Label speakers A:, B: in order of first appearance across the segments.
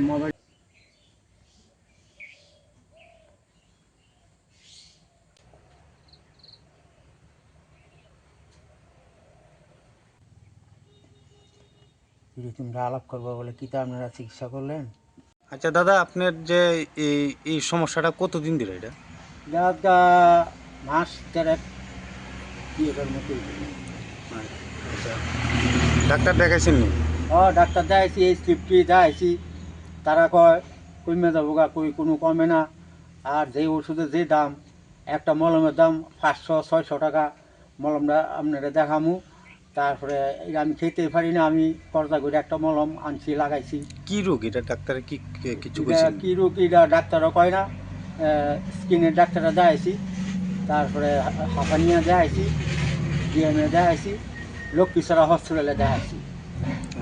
A: Mobile তোমরা আলাপ করব বলে কি তা আপনারা চিকিৎসা করলেন?
B: আচ্ছা দাদা আপনার যে এই এই সমস্যাটা কতদিন ধরে এটা?
A: দাদা মাস দেড়েক বিয়েটার মতো
B: আচ্ছা। ডাক্তার দেখাইছেন
A: ও ডাক্তার দেখাইছি এই স্লিপটি দেখাইছি। তারা কয় কমে যাব গা কই কোনো কমে না। আর যে ওষুধের যে দাম একটা মলমের দাম পাঁচশো ছয়শো টাকা। মলমটা আপনারা দেখামু। তারপরে আমি খেতেই পারি না আমি কর্জা করে একটা মলম আনছি লাগাইছি।
B: কি রোগ এটা? ডাক্তারে কি কিছু
A: কি রোগ? এটা ডাক্তারও কয় না। স্কিনের ডাক্তাররা দেখাইছি। তারপরে হাফানিয়া দেখাইছি ডিএমএ দেখাইছি লক্ষ্মীছড়া হসপিটালে দেখাইছি।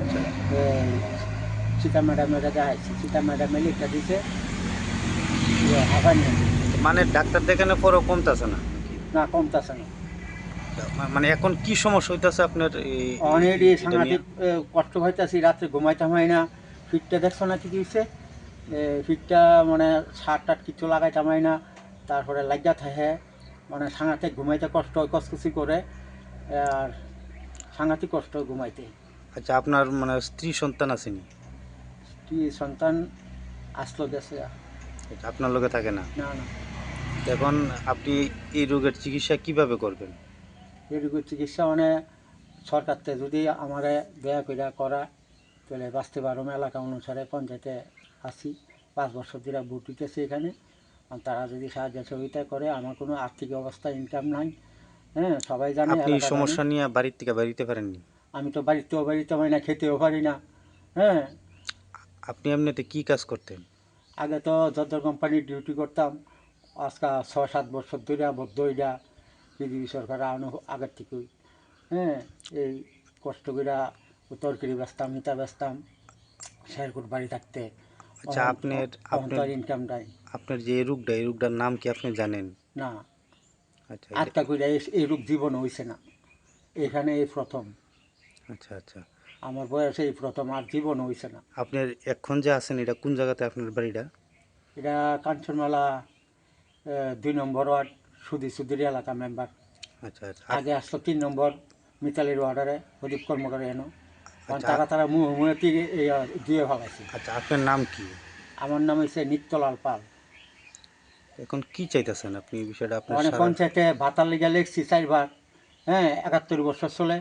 B: আচ্ছা।
A: সীতা ম্যাডামের দেখাইছি সীতা ম্যাডামে লিখটা দিছে
B: মানে ডাক্তার দেখানোর পরও কমতেছে না?
A: না কমতাছে না।
B: মানে এখন কি সমস্যা হইতাছে আপনার এটা
A: সাংঘাতিক কষ্ট হইতাছি রাত্রে ঘুমাইতে হয় না। ফিটটা দেখছ না কি হয়েছে ফিটটা মানে সার টাট কিছু লাগাইতাম হয় না। তারপরে লাগিয়া থাকে। মানে সাংঘাতিক ঘুমাইতে কষ্ট হয় কসকসি করে। আর সাংঘাতিক কষ্ট হয় ঘুমাইতে।
B: আচ্ছা আপনার মানে স্ত্রী সন্তান আসেনি
A: কি সন্তান আসলো গেছে।
B: আপনার লোকে থাকে না?
A: না না।
B: এখন আপনি এই রোগের চিকিৎসা কীভাবে করবেন?
A: এটুকু চিকিৎসা মানে সরকার থেকে যদি আমারে দয়া করে করা তাহলে বাঁচতে পারো এলাকা অনুসারে পঞ্চায়েতে আছি পাঁচ বছর ধরে ভোট দিতেছি এখানে। আর তারা যদি সাহায্য সহযোগিতা করে আমার কোনো আর্থিক অবস্থা ইনকাম নাই। হ্যাঁ সবাই জানে
B: আপনি এই সমস্যা নিয়ে বাড়ির থেকে বাড়িতে পারেননি?
A: আমি তো বাড়িতেও বাড়িতে পারি না খেতেও পারি না। হ্যাঁ
B: আপনি এমনিতে কি কাজ করতেন?
A: আগে তো যত কোম্পানির ডিউটি করতাম আজকে ছ সাত বছর ধরে বদ্ধইরা বিজেপি সরকার আনো আগের থেকেই। হ্যাঁ এই কষ্ট করে তরকারি বেচতাম মিতা বেচতাম শেরকুট বাড়ি থাকতে
B: আচ্ছা আপনার আপনার
A: ইনকাম নাই।
B: আপনার যে রোগটা এই রোগটার নাম কি আপনি জানেন?
A: না।
B: আচ্ছা
A: আটটা করে এই রূপ জীবন হয়েছে না। এখানে এই প্রথম।
B: আচ্ছা আচ্ছা।
A: আমার বয়সে এই প্রথম আর জীবন হয়েছে না।
B: আপনার এখন যে আছেন এটা কোন জায়গাতে আপনার বাড়িটা?
A: এটা কাঞ্চনমালা দুই নম্বর ওয়ার্ড সুদি সুদির এলাকা মেম্বার
B: আচ্ছা আচ্ছা।
A: আগে আসলো তিন নম্বর মিতালির ওয়ার্ডারে প্রদীপ কর্মকার এনো
B: আচ্ছা।
A: তারা তারা মুহ দিয়ে ভাগাইছে
B: আচ্ছা আপনার নাম কি?
A: আমার নাম হচ্ছে নিত্যলাল পাল।
B: এখন কি চাইতেছেন আপনি এই বিষয়টা? আপনার
A: মানে পঞ্চায়েতে ভাতার লিগে লেখছি চারবার হ্যাঁ একাত্তর বছর চলে।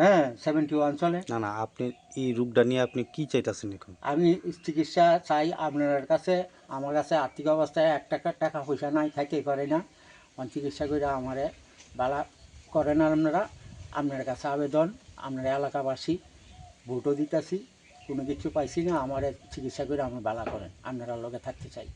A: হ্যাঁ সেভেন্টি ওয়ান চলে।
B: না না আপনি এই রোগটা নিয়ে আপনি কি চাইতেছেন এখন?
A: আমি চিকিৎসা চাই আপনার কাছে। আমার কাছে আর্থিক অবস্থায় এক টাকা টাকা পয়সা নাই খাইতেই পারি না। আমার চিকিৎসা করে আমারে বালা করেন আপনারা। আপনার কাছে আবেদন আপনার এলাকাবাসী ভোটও দিতেছি। কোনো কিছু পাইছি না আমার চিকিৎসা করে আমার বালা করেন। আপনারা লগে থাকতে চাই।